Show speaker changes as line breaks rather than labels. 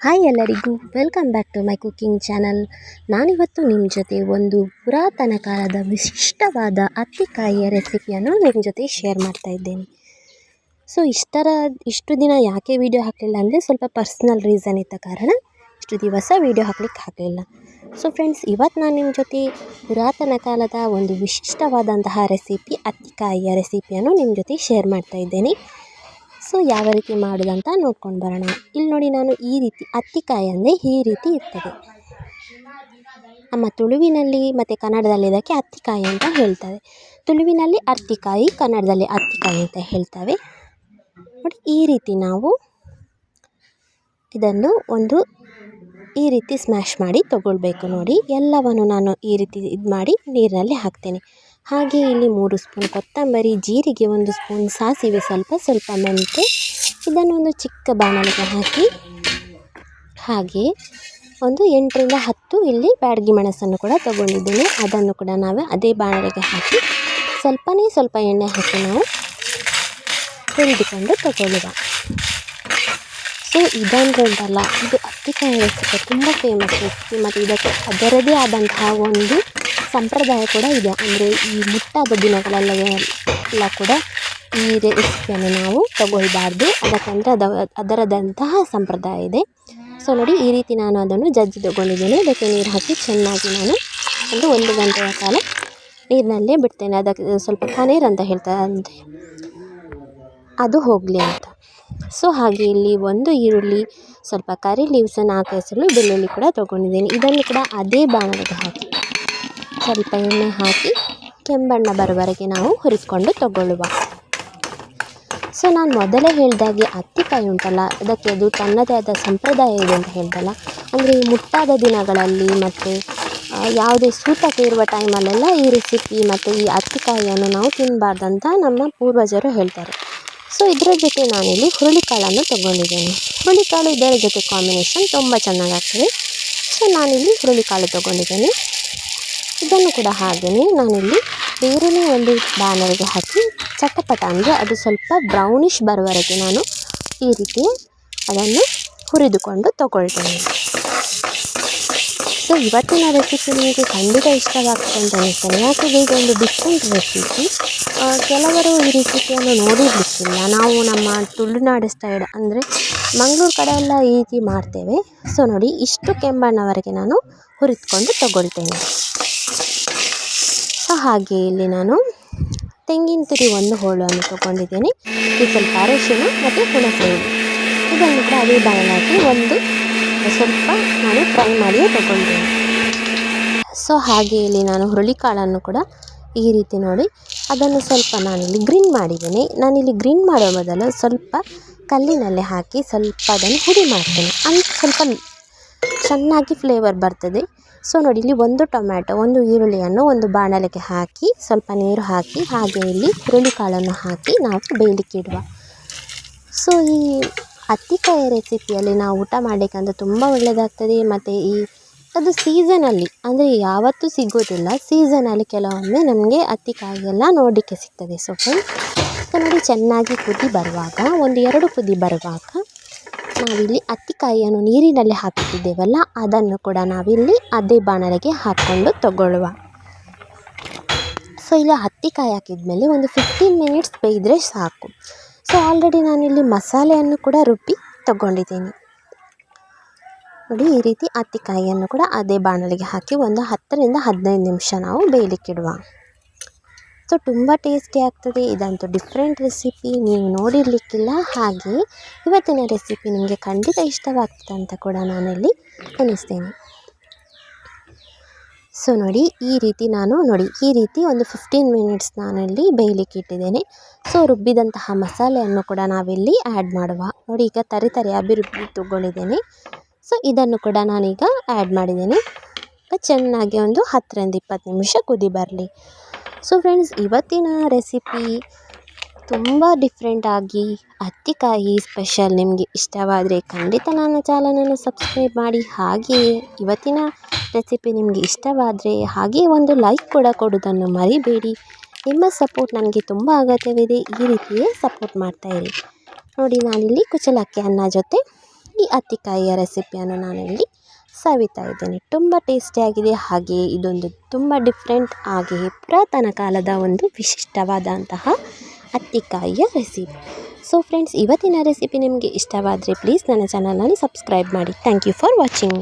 Hi ಎಲ್ಲರಿಗೂ, welcome back to my cooking channel. ನಾನಿವತ್ತು ನಿಮ್ಮ ಜೊತೆ ಒಂದು ಪುರಾತನ ಕಾಲದ ವಿಶಿಷ್ಟವಾದ ಅತ್ತಿಕಾಯಿಯ ರೆಸಿಪಿಯನ್ನು ನಿಮ್ಮ ಜೊತೆ ಶೇರ್ ಮಾಡ್ತಾ ಇದ್ದೇನೆ. ಸೊ ಇಷ್ಟರ, ಇಷ್ಟು ದಿನ ಯಾಕೆ ವೀಡಿಯೋ ಹಾಕಲಿಲ್ಲ ಅಂದರೆ ಸ್ವಲ್ಪ ಪರ್ಸ್ನಲ್ ರೀಸನ್ ಇದ್ದ ಕಾರಣ ಇಷ್ಟು ದಿವಸ ವೀಡಿಯೋ ಹಾಕ್ಲಿಕ್ಕೆ ಆಗಲಿಲ್ಲ. ಸೊ ಫ್ರೆಂಡ್ಸ್ ಇವತ್ತು ನಾನು ನಿಮ್ಮ ಜೊತೆ ಪುರಾತನ ಕಾಲದ ಒಂದು ವಿಶಿಷ್ಟವಾದಂತಹ ರೆಸಿಪಿ, ಅತ್ತಿಕಾಯಿಯ ರೆಸಿಪಿಯನ್ನು ನಿಮ್ಮ ಜೊತೆ ಶೇರ್ ಮಾಡ್ತಾ ಇದ್ದೇನೆ. ಸೊ ಯಾವ ರೀತಿ ಮಾಡೋದಂತ ನೋಡ್ಕೊಂಡು ಬರೋಣ. ಇಲ್ಲಿ ನೋಡಿ ನಾನು ಈ ರೀತಿ ಅತ್ತಿಕಾಯಿ ಅಂದರೆ ಈ ರೀತಿ ಇರ್ತದೆ. ನಮ್ಮ ತುಳುವಿನಲ್ಲಿ ಮತ್ತು ಕನ್ನಡದಲ್ಲಿ ಇದಕ್ಕೆ ಅತ್ತಿಕಾಯಿ ಅಂತ ಹೇಳ್ತಾರೆ. ತುಳುವಿನಲ್ಲಿ ಅತ್ತಿಕಾಯಿ, ಕನ್ನಡದಲ್ಲಿ ಅತ್ತಿಕಾಯಿ ಅಂತ ಹೇಳ್ತವೆ. ನೋಡಿ, ಈ ರೀತಿ ನಾವು ಇದನ್ನು ಒಂದು ಈ ರೀತಿ ಸ್ಮ್ಯಾಶ್ ಮಾಡಿ ತಗೊಳ್ಬೇಕು ನೋಡಿ. ಎಲ್ಲವನ್ನು ನಾನು ಈ ರೀತಿ ಇದು ಮಾಡಿ ನೀರಿನಲ್ಲಿ ಹಾಕ್ತೇನೆ. ಹಾಗೆ ಇಲ್ಲಿ ಮೂರು ಸ್ಪೂನ್ ಕೊತ್ತಂಬರಿ, ಜೀರಿಗೆ ಒಂದು ಸ್ಪೂನ್, ಸಾಸಿವೆ ಸ್ವಲ್ಪ ಸ್ವಲ್ಪ ಮೆಂತೆ. ಇದನ್ನು ಒಂದು ಚಿಕ್ಕ ಬಾಣಲಿಗೆ ಹಾಕಿ, ಹಾಗೆ ಒಂದು ಎಂಟರಿಂದ ಹತ್ತು ಇಲ್ಲಿ ಬ್ಯಾಡಗಿ ಮೆಣಸನ್ನು ಕೂಡ ತಗೊಂಡಿದ್ದೇನೆ. ಅದನ್ನು ಕೂಡ ನಾವು ಅದೇ ಬಾಣಲಿಗೆ ಹಾಕಿ ಸ್ವಲ್ಪನೇ ಸ್ವಲ್ಪ ಎಣ್ಣೆ ಹಾಕಿ ನಾವು ಹುರಿದುಕೊಂಡು ತಗೊಳ್ಳುವ. ಸೊ ಇದೊಂದಲ್ಲ ಇದು ಅತ್ತಿಕಾಯಿ ರೆಸಿಪಿ ತುಂಬ ಫೇಮಸ್ ರೆಸಿಪಿ ಮತ್ತು ಇದಕ್ಕೆ ಅದರದೇ ಆದಂತಹ ಒಂದು ಸಂಪ್ರದಾಯ ಕೂಡ ಇದೆ. ಅಂದರೆ ಈ ಮುಟ್ಟಾದ ದಿನಗಳೆಲ್ಲ ಎಲ್ಲ ಕೂಡ ಈ ರೆಸಿಪಿಯನ್ನು ನಾವು ತಗೊಳ್ಬಾರ್ದು. ಅದಕ್ಕಂದರೆ ಅದ ಅದರದಂತಹ ಸಂಪ್ರದಾಯ ಇದೆ. ಸೊ ನೋಡಿ, ಈ ರೀತಿ ನಾನು ಅದನ್ನು ಜಜ್ಜಿ ತಗೊಂಡಿದ್ದೇನೆ. ಅದಕ್ಕೆ ನೀರು ಹಾಕಿ ಚೆನ್ನಾಗಿ ನಾನು ಒಂದು ಒಂದು ಗಂಟೆಯ ಕಾಲ ನೀರಿನಲ್ಲೇ ಬಿಡ್ತೇನೆ. ಅದಕ್ಕೆ ಸ್ವಲ್ಪ ಕನೀರು ಅಂತ ಹೇಳ್ತಾರೆ ಅಂದರೆ ಅದು ಹೋಗಲಿ ಅಂತ. ಸೊ ಹಾಗೆ ಇಲ್ಲಿ ಒಂದು ಈರುಳ್ಳಿ, ಸ್ವಲ್ಪ ಕರಿ ಲೀವ್ಸನ್ನು ಹಾಕಿಸಲು ಬೆಳ್ಳುಳ್ಳಿ ಕೂಡ ತೊಗೊಂಡಿದ್ದೀನಿ. ಇದನ್ನು ಕೂಡ ಅದೇ ಬಾಣಲಿಗೆ ಹಾಕಿ ಸ್ವಲ್ಪ ಎಣ್ಣೆ ಹಾಕಿ ಕೆಂಬಣ್ಣ ಬರುವವರೆಗೆ ನಾವು ಹುರಿಸ್ಕೊಂಡು ತಗೊಳ್ಳುವ. ಸೊ, ನಾನು ಮೊದಲೇ ಹೇಳಿದಾಗೆ ಅತ್ತಿಕಾಯಿ ಉಂಟಲ್ಲ, ಅದಕ್ಕೆ ಅದು ತನ್ನದೇ ಆದ ಸಂಪ್ರದಾಯ ಇದೆ ಅಂತ ಹೇಳ್ದಲ್ಲ. ಅಂದರೆ ಈ ಮುಟ್ಟಾದ ದಿನಗಳಲ್ಲಿ ಮತ್ತು ಯಾವುದೇ ಸೂತಕ ಇರುವ ಟೈಮಲ್ಲೆಲ್ಲ ಈ ರೆಸಿಪಿ ಮತ್ತು ಈ ಅತ್ತಿಕಾಯಿಯನ್ನು ನಾವು ತಿನ್ನಬಾರ್ದಂತ ನಮ್ಮ ಪೂರ್ವಜರು ಹೇಳ್ತಾರೆ. ಸೊ, ಇದರ ಜೊತೆ ನಾನಿಲ್ಲಿ ಹುರುಳಿಕಾಳನ್ನು ತೊಗೊಂಡಿದ್ದೇನೆ. ಹುರುಳಿಕಾಳು ಇದರ ಜೊತೆ ಕಾಂಬಿನೇಷನ್ ತುಂಬ ಚೆನ್ನಾಗಾಗ್ತದೆ. ಸೊ, ನಾನಿಲ್ಲಿ ಹುರುಳಿಕಾಳು ತೊಗೊಂಡಿದ್ದೇನೆ. ಇದನ್ನು ಕೂಡ ಹಾಗೆಯೇ ನಾನಿಲ್ಲಿ ಬೇರೆಯೇ ಒಂದು ಬ್ಯಾನರ್ಗೆ ಹಾಕಿ ಚಟಪಟ ಅಂದರೆ ಅದು ಸ್ವಲ್ಪ ಬ್ರೌನಿಷ್ ಬರುವವರೆಗೆ ನಾನು ಈ ರೀತಿ ಅದನ್ನು ಹುರಿದುಕೊಂಡು ತಗೊಳ್ತೇನೆ. ಸೊ, ಇವತ್ತಿನ ರೆಸಿಪಿ ನಿಮಗೆ ಖಂಡಿತ ಇಷ್ಟವಾಗ್ತದೆ ಅಂತ ಅನಿಸ್ತೇನೆ ಯಾಕೆಂದರೆ ಇದೊಂದು ಡಿಫ್ರೆಂಟ್ ರೆಸಿಪಿ ಕೆಲವರು ಈ ರೆಸಿಪಿಯನ್ನು ನೋಡಿರಲಿಕ್ಕಿಲ್ಲ. ನಾವು ನಮ್ಮ ತುಳುನಾಡು ಸ್ಟೈಡ್ ಅಂದರೆ ಮಂಗಳೂರು ಕಡೆ ಎಲ್ಲ ಈ ರೀತಿ ಮಾಡ್ತೇವೆ. ಸೊ, ನೋಡಿ, ಇಷ್ಟು ಕೆಂಬಣ್ಣವರೆಗೆ ನಾನು ಹುರಿದುಕೊಂಡು ತಗೊಳ್ತೇನೆ. ಹಾಗೆ ಇಲ್ಲಿ ನಾನು ತೆಂಗಿನ ತುರಿ ಒಂದು ಹೋಳನ್ನು ತಗೊಂಡಿದ್ದೀನಿ. ಇದು ಸ್ವಲ್ಪ ಅರಶಿನ ಮತ್ತು ಹುಣಸೆಹಣ್ಣು ಇದನ್ನು ಕೂಡ ಅದೇ ಬಾಣಲಾಕಿ ಒಂದು ಸ್ವಲ್ಪ ನಾನು ಫ್ರೈ ಮಾಡಿಯೇ ತಗೊಂಡಿದ್ದೀನಿ. ಸೊ ಹಾಗೆ ಇಲ್ಲಿ ನಾನು ಹುರುಳಿಕಾಳನ್ನು ಕೂಡ ಈ ರೀತಿ ನೋಡಿ, ಅದನ್ನು ಸ್ವಲ್ಪ ನಾನಿಲ್ಲಿ ಗ್ರೀನ್ ಮಾಡಿದ್ದೀನಿ. ನಾನಿಲ್ಲಿ ಗ್ರೀನ್ ಮಾಡೋ ಬದಲು ಸ್ವಲ್ಪ ಕಲ್ಲಿನಲ್ಲಿ ಹಾಕಿ ಸ್ವಲ್ಪ ಅದನ್ನು ಹುಡಿ ಮಾಡ್ತೇನೆ. ಅಂದರೆ ಸ್ವಲ್ಪ ಚೆನ್ನಾಗಿ ಫ್ಲೇವರ್ ಬರ್ತದೆ. ಸೊ ನೋಡಿ, ಇಲ್ಲಿ ಒಂದು ಟೊಮ್ಯಾಟೊ, ಒಂದು ಈರುಳ್ಳಿಯನ್ನು ಒಂದು ಬಾಣಲೆಗೆ ಹಾಕಿ, ಸ್ವಲ್ಪ ನೀರು ಹಾಕಿ, ಹಾಗೆ ಇಲ್ಲಿ ಹುರುಳಿಕಾಳನ್ನು ಹಾಕಿ ನಾವು ಬೇಯಲಿಕ್ಕೆ ಇಡುವ. ಸೊ ಈ ಅತ್ತಿಕಾಯಿ ರೆಸಿಪಿಯಲ್ಲಿ ನಾವು ಊಟ ಮಾಡಬೇಕಂದ್ರೆ ತುಂಬ ಒಳ್ಳೆಯದಾಗ್ತದೆ ಮತ್ತು ಈ, ಅದು ಸೀಸನಲ್ಲಿ ಅಂದರೆ ಯಾವತ್ತೂ ಸಿಗೋದಿಲ್ಲ ಸೀಸನಲ್ಲಿ ಕೆಲವೊಮ್ಮೆ ನಮಗೆ ಅತ್ತಿಕಾಯಿ ಎಲ್ಲ ನೋಡಲಿಕ್ಕೆ ಸಿಗ್ತದೆ. ಸೊ ಫ್ರೆಂಡ್ಸ್ ನೋಡಿ, ಚೆನ್ನಾಗಿ ಕುದಿ ಬರುವಾಗ ಒಂದು ಎರಡು ಕುದಿ ಬರುವಾಗ ನಾವಿಲ್ಲಿ ಅತ್ತಿಕಾಯಿಯನ್ನು ನೀರಿನಲ್ಲಿ ಹಾಕುತ್ತಿದ್ದೇವಲ್ಲ ಅದನ್ನು ಕೂಡ ನಾವಿಲ್ಲಿ ಅದೇ ಬಾಣಲೆಗೆ ಹಾಕ್ಕೊಂಡು ತಗೊಳ್ಳುವ. ಸೊ ಇಲ್ಲಿ ಹತ್ತಿಕಾಯಿ ಹಾಕಿದ್ಮೇಲೆ ಒಂದು ಫಿಫ್ಟೀನ್ ಮಿನಿಟ್ಸ್ ಬೇಯಿದ್ರೆ ಸಾಕು. ಸೊ ಆಲ್ರೆಡಿ ನಾನಿಲ್ಲಿ ಮಸಾಲೆಯನ್ನು ಕೂಡ ರುಬ್ಬಿ ತಗೊಂಡಿದ್ದೀನಿ. ನೋಡಿ, ಈ ರೀತಿ ಅತ್ತಿಕಾಯಿಯನ್ನು ಕೂಡ ಅದೇ ಬಾಣಲೆಗೆ ಹಾಕಿ ಒಂದು ಹತ್ತರಿಂದ ಹದಿನೈದು ನಿಮಿಷ ನಾವು ಬೇಯಲಿಕ್ಕಿಡುವ. ಸೊ, ತುಂಬ ಟೇಸ್ಟಿ ಆಗ್ತದೆ. ಇದಂತೂ ಡಿಫ್ರೆಂಟ್ ರೆಸಿಪಿ ನೀವು ನೋಡಿರಲಿಕ್ಕಿಲ್ಲ. ಹಾಗೆ ಇವತ್ತಿನ ರೆಸಿಪಿ ನಿಮಗೆ ಖಂಡಿತ ಇಷ್ಟವಾಗ್ತದೆ ಅಂತ ಕೂಡ ನಾನಲ್ಲಿ ಎಣಿಸ್ತೇನೆ. ಸೊ, ನೋಡಿ, ಈ ರೀತಿ ನಾನು, ನೋಡಿ, ಈ ರೀತಿ ಒಂದು ಫಿಫ್ಟೀನ್ ಮಿನಿಟ್ಸ್ ನಾನಲ್ಲಿ ಬೇಯಲಿಕ್ಕೆ ಇಟ್ಟಿದ್ದೇನೆ. ಸೊ, ರುಬ್ಬಿದಂತಹ ಮಸಾಲೆಯನ್ನು ಕೂಡ ನಾವಿಲ್ಲಿ ಆ್ಯಡ್ ಮಾಡುವ. ನೋಡಿ, ಈಗ ತರಿ ತರಿಯಾಗಿ ರುಬ್ಬಿ ತಗೊಂಡಿದ್ದೇನೆ ಸೊ, ಇದನ್ನು ಕೂಡ ನಾನೀಗ ಆ್ಯಡ್ ಮಾಡಿದ್ದೇನೆ. ಚೆನ್ನಾಗಿ ಒಂದು ಹತ್ತರಿಂದ ಇಪ್ಪತ್ತು ನಿಮಿಷ ಕುದಿ ಬರಲಿ. ಸೊ ಫ್ರೆಂಡ್ಸ್ ಇವತ್ತಿನ ರೆಸಿಪಿ ತುಂಬ ಡಿಫ್ರೆಂಟಾಗಿ ಹತ್ತಿಕಾಯಿ ಸ್ಪೆಷಲ್ ನಿಮಗೆ ಇಷ್ಟವಾದರೆ ಖಂಡಿತ ನನ್ನ ಚಾನಲನ್ನು ಸಬ್ಸ್ಕ್ರೈಬ್ ಮಾಡಿ. ಹಾಗೆಯೇ ಇವತ್ತಿನ ರೆಸಿಪಿ ನಿಮಗೆ ಇಷ್ಟವಾದರೆ ಹಾಗೆ ಒಂದು ಲೈಕ್ ಕೂಡ ಕೊಡೋದನ್ನು ಮರಿಬೇಡಿ. ನಿಮ್ಮ ಸಪೋರ್ಟ್ ನನಗೆ ತುಂಬ ಅಗತ್ಯವಿದೆ. ಈ ರೀತಿಯೇ ಸಪೋರ್ಟ್ ಮಾಡ್ತಾಯಿರಿ ನೋಡಿ ನಾನಿಲ್ಲಿ ಕುಚಲಕ್ಕಿ ಅನ್ನ ಜೊತೆ ಈ ಅತ್ತಿಕಾಯಿಯ ರೆಸಿಪಿಯನ್ನು ನಾನಿಲ್ಲಿ ಸವಿತಾ ಇದ್ದೇನೆ ತುಂಬ ಟೇಸ್ಟಿಯಾಗಿದೆ ಹಾಗೆ ಇದೊಂದು ತುಂಬ ಡಿಫ್ರೆಂಟ್ ಹಾಗೆ ಪುರಾತನ ಕಾಲದ ಒಂದು ವಿಶಿಷ್ಟವಾದಂತಹ ಅತ್ತಿಕಾಯಿಯ ರೆಸಿಪಿ ಸೊ ಫ್ರೆಂಡ್ಸ್ ಇವತ್ತಿನ ರೆಸಿಪಿ ನಿಮಗೆ ಇಷ್ಟವಾದರೆ ಪ್ಲೀಸ್ ನನ್ನ ಚಾನಲನ್ನು ಸಬ್ಸ್ಕ್ರೈಬ್ ಮಾಡಿ. Thank you for watching